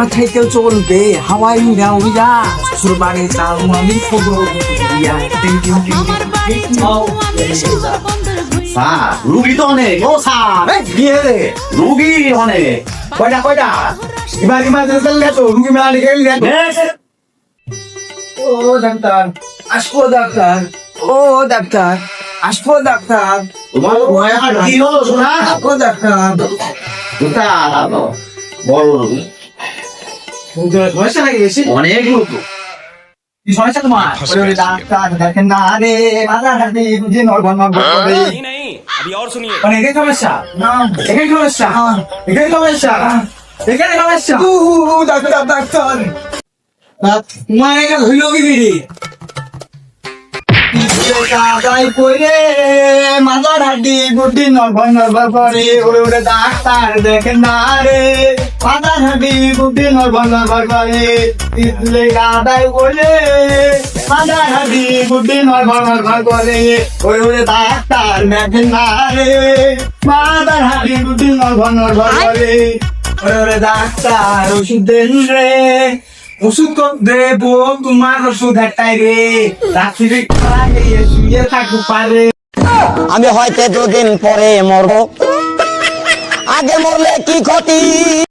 পাঠাইতেও চলবে হাওয়াই উড়া উড়া বাড়ি যাও আমি খবর দিয়া। স্যার রুগী তো অনেক ও স্যার বিয়ে রে রুগী অনেক কয়টা কয়টা এবার ইমার্জেন্সি লেতো রুগী মেলা লিখে লেতো ও ডাক্তার আসব ডাক্তার ও ডাক্তার আসব ডাক্তার তোমার ভয় আর কি হলো শোনা আসব ডাক্তার স্যার বড় রুগী সমস্যা নাকি বেশি অনেক লোক কি সমস্যা তোমার ওরে ডাক্তার দেখেন না রে মাথা হাতে বুঝে নরবন নরবন করে नहीं नहीं अभी और सुनिए মানে এখানে সমস্যা না এখানে সমস্যা এখানে সমস্যা এখানে সমস্যা উ উ উ ডাক্তার ডাক্তার তোমার এখানে হইল কি বিড়ি কাদাই কইরে মাথার হাড্ডি গুড্ডি নরবর নরবর করে ওরে ওরে ডাক্তার দেখেন না রে হাড্ডি গুড্ডি নরবর নরবর করে তিতলে কাদাই কইরে মাথার হাড্ডি গুড্ডি নরবর নরবর করে ওরে ডাক্তার দেখেন না রে হাড্ডি গুড্ডি নরবর নরবর করে ওরে ডাক্তার ওষুধ দেন রে। ওষুধ কম দেব তোমার ওষুধ একটাই রে। রাত্রি শুয়ে থাকতে পারে। আমি হয়তো দুদিন পরে মরবো। আগে মরলে কি ক্ষতি?